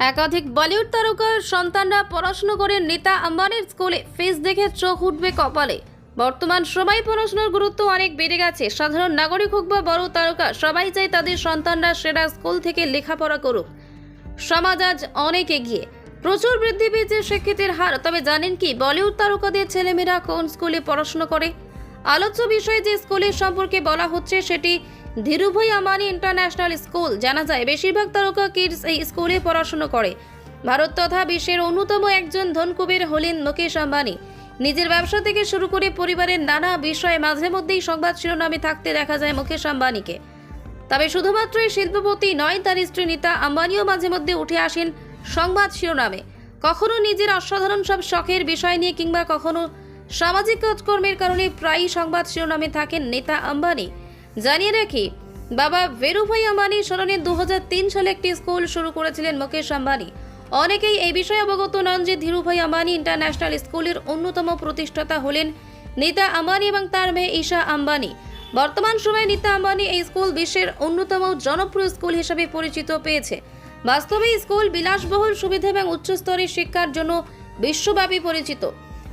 একাধিক বলিউড তারকার সন্তানরা পড়াশুনো করে নেতা আম্বানির স্কুলে ফিস দেখে চোখ উঠবে কপালে। বর্তমান সময় পড়াশোনার গুরুত্ব অনেক বেড়ে গেছে। সাধারণ নাগরিক হোক বা বড় তারকা, সবাই চায় তাদের সন্তানরা সেরা স্কুল থেকে লেখাপড়া করুক। সমাজ আজ অনেক এগিয়ে। প্রচুর বৃদ্ধি পেয়েছে শিক্ষিতের হার। তবে জানেন কি, বলিউড তারকাদের ছেলেমেয়েরা কোন স্কুলে পড়াশোনা করে? আলোচ্য বিষয়ে যে স্কুলের সম্পর্কে বলা হচ্ছে, সেটি ধীরুভাই আম্বানি ইন্টারন্যাশনাল স্কুল। জানা যায়, বেশিরভাগ তারকা কিডস এই স্কুলে পড়াশোনা করে। ভারত তথা বিশ্বের অন্যতম একজন ধনকুবের হলেন মুকেশ আম্বানি। নিজের ব্যবসা থেকে শুরু করে পরিবারের নানা বিষয়ে মাঝে মধ্যেই সংবাদ শিরোনামে থাকতে দেখা যায় মুকেশ আম্বানিকে। তবে শুধুমাত্র এই শিল্পপতি নয়, তার স্ত্রী নীতা আম্বানিও মাঝে মধ্যে উঠে আসেন সংবাদ শিরোনামে। কখনো নিজের অসাধারণ সব শখের বিষয় নিয়ে কিংবা কখনো সামাজিক কাজকর্মের কারণে প্রায়ই সংবাদ শিরোনামে থাকেন নেতা আম্বানি। জানিয়ে রাখি, বাবা ভেরুভাই আম্বানি স্মরণে দু হাজার তিন সালে একটি স্কুল শুরু করেছিলেন মুকেশ আম্বানি। অনেকেই এই বিষয়ে অবগত নন যে ধীরুভাই আম্বানি ইন্টারন্যাশনাল স্কুলের অন্যতম প্রতিষ্ঠাতা হলেন নীতা আম্বানি এবং তার মেয়ে ঈশা আম্বানি। বর্তমান সময়ে নীতা আম্বানি এই স্কুল বিশ্বের অন্যতম জনপ্রিয় স্কুল হিসেবে পরিচিত পেয়েছে। বাস্তবে স্কুল বিলাসবহুল সুবিধা এবং উচ্চস্তরের শিক্ষার জন্য বিশ্বব্যাপী পরিচিত।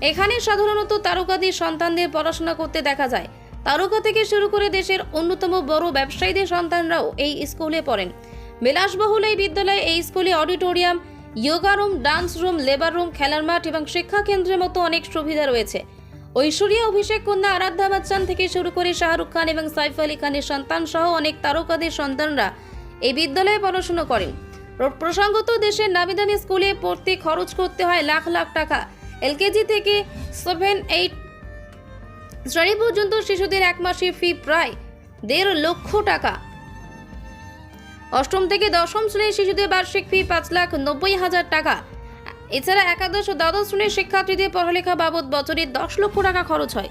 এখানে সাধারণত তারকাদের সন্তানদের পড়াশোনা করতে দেখা যায়। তারকা থেকে শুরু করে দেশের অন্যতম বড় ব্যবসায়ীদের সন্তানরাও এই স্কুলে পড়েন। বিলাসবহুল এই বিদ্যালয়ে এই স্কুলে auditorium yoga room dance room, labour room, খেলার মাঠ এবং শিক্ষা কেন্দ্রের মতো অনেক সুবিধা রয়েছে। ঐশ্বরিয়া, অভিষেক কন্যা, আরাধ্যা বচ্চন থেকে শুরু করে শাহরুখ খান এবং সাইফ আলী খানের সন্তান সহ অনেক তারকাদের সন্তানরা এই বিদ্যালয়ে পড়াশোনা করেন। প্রসঙ্গত, দেশের নামি দামি স্কুলে পড়তে খরচ করতে হয় লাখ লাখ টাকা। এলকেজি থেকে সেভেন এইট শ্রেণি পর্যন্ত শিশুদের এক মাসে ফি প্রায় দেড় লক্ষ টাকা। অষ্টম থেকে দশম শ্রেণির শিশুদের বার্ষিক ফি পাঁচ লাখ নব্বই হাজার টাকা। এছাড়া একাদশ ও দ্বাদশ শ্রেণির শিক্ষার্থীদের পড়ালেখা বাবদ বছরে দশ লক্ষ টাকা খরচ হয়।